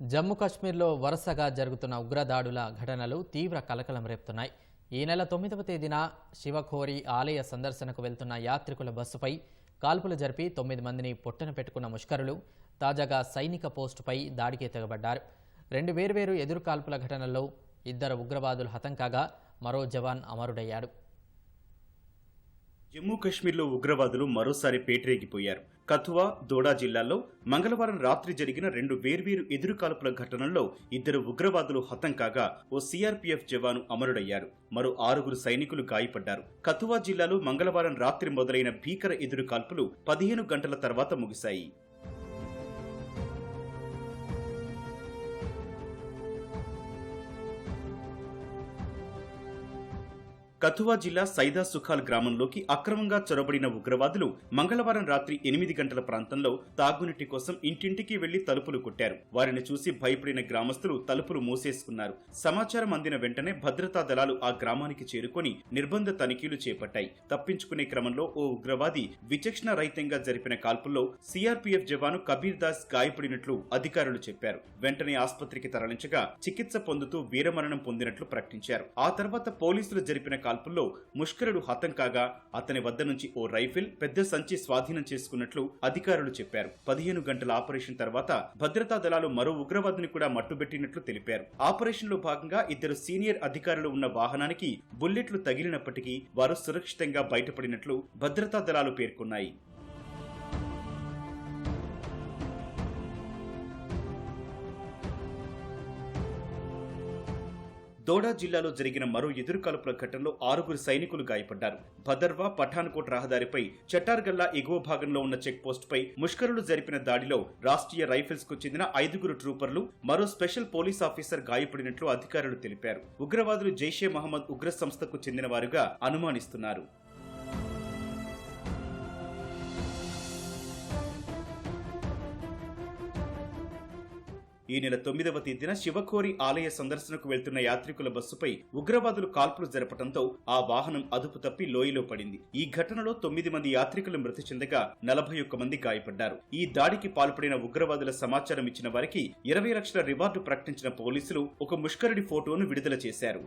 జమ్మూ కాశ్మీర్లో వరుసగా జరుగుతున్న ఉగ్రదాడుల ఘటనలు తీవ్ర కలకలం రేపుతున్నాయి. ఈ నెల తొమ్మిదవ తేదీన శివఖోరి ఆలయ సందర్శనకు వెళ్తున్న యాత్రికుల బస్సుపై కాల్పులు జరిపి తొమ్మిది మందిని పొట్టన పెట్టుకున్న ముష్కరులు తాజాగా సైనిక పోస్టుపై దాడికి తెగబడ్డారు. రెండు వేర్వేరు ఎదురు కాల్పుల ఘటనల్లో ఇద్దరు ఉగ్రవాదులు హతం కాగా మరో జవాన్ అమరుడయ్యాడు. జమ్మూ కాశ్మీర్లో ఉగ్రవాదులు మరోసారి పేటరేగిపోయారు. కథువా దోడా జిల్లాల్లో మంగళవారం రాత్రి జరిగిన రెండు వేర్వేరు ఎదురుకాల్పుల ఘటనల్లో ఇద్దరు ఉగ్రవాదులు హతం కాగా ఓ సీఆర్పీఎఫ్ జవాను అమరుడయ్యారు. మరో ఆరుగురు సైనికులు గాయపడ్డారు. కథువా జిల్లాలో మంగళవారం రాత్రి మొదలైన భీకర ఎదురుకాల్పులు పదిహేను గంటల తర్వాత ముగిశాయి. కథువా జిల్లా సైదా సుఖాల్ గ్రామంలోకి అక్రమంగా చొరబడిన ఉగ్రవాదులు మంగళవారం రాత్రి ఎనిమిది గంటల ప్రాంతంలో తాగునీటి కోసం ఇంటింటికి వెళ్ళి తలుపులు కొట్టారు. వారిని చూసి భయపడిన గ్రామస్తులు తలుపులు మూసేసుకున్నారు. సమాచారం అందిన వెంటనే భద్రతా దళాలు ఆ గ్రామానికి చేరుకొని నిర్బంధ తనిఖీలు చేపట్టాయి. తప్పించుకునే క్రమంలో ఓ ఉగ్రవాది విచక్షణ రహితంగా జరిపిన కాల్పుల్లో సీఆర్పీఎఫ్ జవాను కబీర్ దాస్ గాయపడినట్లు అధికారులు చెప్పారు. వెంటనే ఆసుపత్రికి తరలించగా చికిత్స పొందుతూ వీరమరణం పొందినట్లు ప్రకటించారు. ఆ తర్వాత పోలీసులు జరిపిన కాల్పుల్లో ముష్కరుడు హతం కాగా అతని వద్ద నుంచి ఓ రైఫిల్ పెద్ద సంచి స్వాధీనం చేసుకున్నట్లు అధికారులు చెప్పారు. పదిహేను గంటల ఆపరేషన్ తర్వాత భద్రతా దళాలు మరో ఉగ్రవాదిని కూడా మట్టుబెట్టినట్లు తెలిపారు. ఆపరేషన్లో భాగంగా ఇద్దరు సీనియర్ అధికారులు ఉన్న వాహనానికి బుల్లెట్లు తగిలినప్పటికీ వారు సురక్షితంగా బయటపడినట్లు భద్రతా దళాలు పేర్కొన్నాయి. దోడా జిల్లాలో జరిగిన మరో ఎదురుకాల్పుల ఘటనలో ఆరుగురు సైనికులు గాయపడ్డారు. భదర్వా పఠాన్కోట్ రహదారిపై చట్టార్గల్లా ఎగువ భాగంలో ఉన్న చెక్పోస్టుపై ముష్కరులు జరిపిన దాడిలో రాష్ట్రీయ రైఫిల్స్కు చెందిన ఐదుగురు ట్రూపర్లు మరో స్పెషల్ పోలీస్ ఆఫీసర్ గాయపడినట్లు అధికారులు తెలిపారు. ఉగ్రవాదులు జైషే మహమ్మద్ ఉగ్ర సంస్థకు చెందిన వారుగా అనుమానిస్తున్నారు. ఈ నెల తొమ్మిదవ తేదీన శివకోరి ఆలయ సందర్శనకు వెళ్తున్న యాత్రికుల బస్సుపై ఉగ్రవాదులు కాల్పులు జరపడంతో ఆ వాహనం అదుపు తప్పి లోయలో పడింది. ఈ ఘటనలో తొమ్మిది మంది యాత్రికులు మృతి చెందగా నలభై ఒక్క మంది గాయపడ్డారు. ఈ దాడికి పాల్పడిన ఉగ్రవాదుల సమాచారం ఇచ్చిన వారికి ఇరవై లక్షల రివార్డు ప్రకటించిన పోలీసులు ఒక ముష్కరుడి ఫోటోను విడుదల చేశారు.